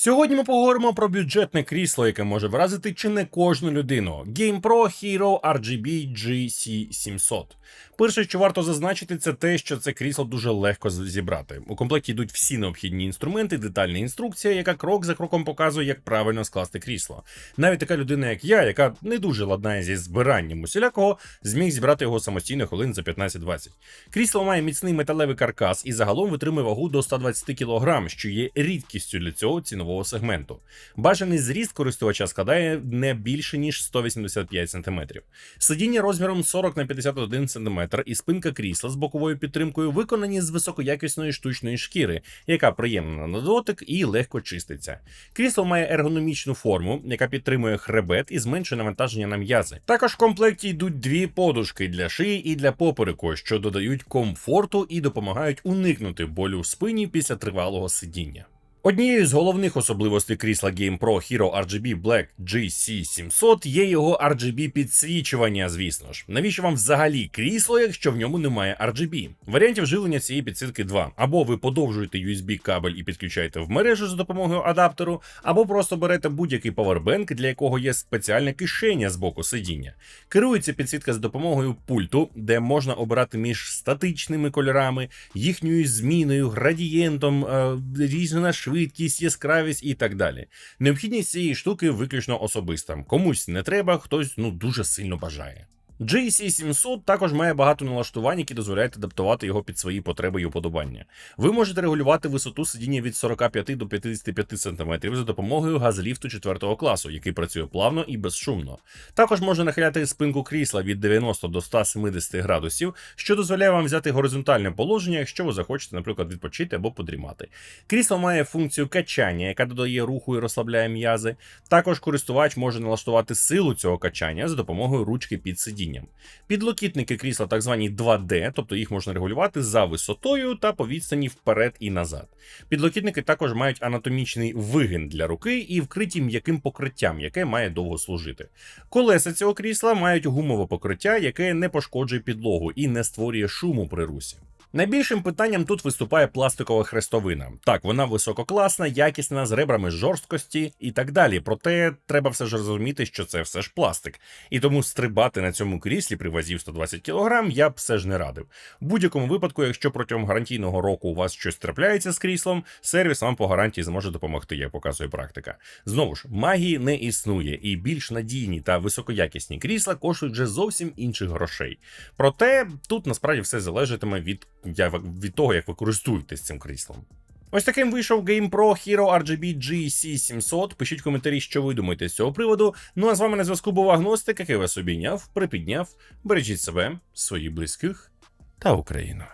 Сьогодні ми поговоримо про бюджетне крісло, яке може вразити чи не кожну людину. GamePro Hero RGB GC700. Перше, що варто зазначити, це те, що це крісло дуже легко зібрати. У комплекті йдуть всі необхідні інструменти, детальна інструкція, яка крок за кроком показує, як правильно скласти крісло. Навіть така людина, як я, яка не дуже ладнає зі збиранням усілякого, зміг зібрати його самостійно хвилин за 15-20. Крісло має міцний металевий каркас і загалом витримує вагу до 120 кг, що є рідкістю для цього цінового сегменту. Бажаний зріст користувача складає не більше ніж 185 см. Сидіння розміром 40 на 51 см і спинка крісла з боковою підтримкою виконані з високоякісної штучної шкіри, яка приємна на дотик і легко чиститься. Крісло має ергономічну форму, яка підтримує хребет і зменшує навантаження на м'язи. Також в комплекті йдуть дві подушки для шиї і для попереку, що додають комфорту і допомагають уникнути болю в спині після тривалого сидіння. Однією з головних особливостей крісла GamePro Hero RGB Black GC700 є його RGB підсвічування, звісно ж. Навіщо вам взагалі крісло, якщо в ньому немає RGB? Варіантів живлення цієї підсвітки два: або ви подовжуєте USB кабель і підключаєте в мережу за допомогою адаптеру, або просто берете будь-який павербенк, для якого є спеціальна кишеня з боку сидіння. Керується підсвітка за допомогою пульту, де можна обирати між статичними кольорами, їхньою зміною, градієнтом, е, різна швидкість, яскравість і так далі. Необхідність цієї штуки виключно особиста. Комусь не треба, хтось ну дуже сильно бажає. GC700 також має багато налаштувань, які дозволяють адаптувати його під свої потреби і уподобання. Ви можете регулювати висоту сидіння від 45 до 55 см за допомогою газліфту 4 класу, який працює плавно і безшумно. Також можна нахиляти спинку крісла від 90 до 170 градусів, що дозволяє вам взяти горизонтальне положення, якщо ви захочете, наприклад, відпочити або подрімати. Крісло має функцію качання, яка додає руху і розслабляє м'язи. Також користувач може налаштувати силу цього качання за допомогою ручки під сидінням. Підлокітники крісла так звані 2D, тобто їх можна регулювати за висотою та по відстані вперед і назад. Підлокітники також мають анатомічний вигін для руки і вкриті м'яким покриттям, яке має довго служити. Колеса цього крісла мають гумове покриття, яке не пошкоджує підлогу і не створює шуму при русі. Найбільшим питанням тут виступає пластикова хрестовина. Так, вона висококласна, якісна, з ребрами жорсткості і так далі. Проте треба все ж розуміти, що це все ж пластик. І тому стрибати на цьому кріслі при вазі 120 кг я б все ж не радив. В будь-якому випадку, якщо протягом гарантійного року у вас щось трапляється з кріслом, сервіс вам по гарантії зможе допомогти, як показує практика. Знову ж, магії не існує, і більш надійні та високоякісні крісла коштують вже зовсім інших грошей. Проте тут насправді все залежатиме від, я- від того, як ви користуєтесь цим кріслом. Ось таким вийшов GamePro Hero RGB GC700. Пишіть коментарі, що ви думаєте з цього приводу. Ну а з вами на зв'язку був Агностик, який вас обійняв, припідняв. Бережіть себе, своїх близьких та Україну.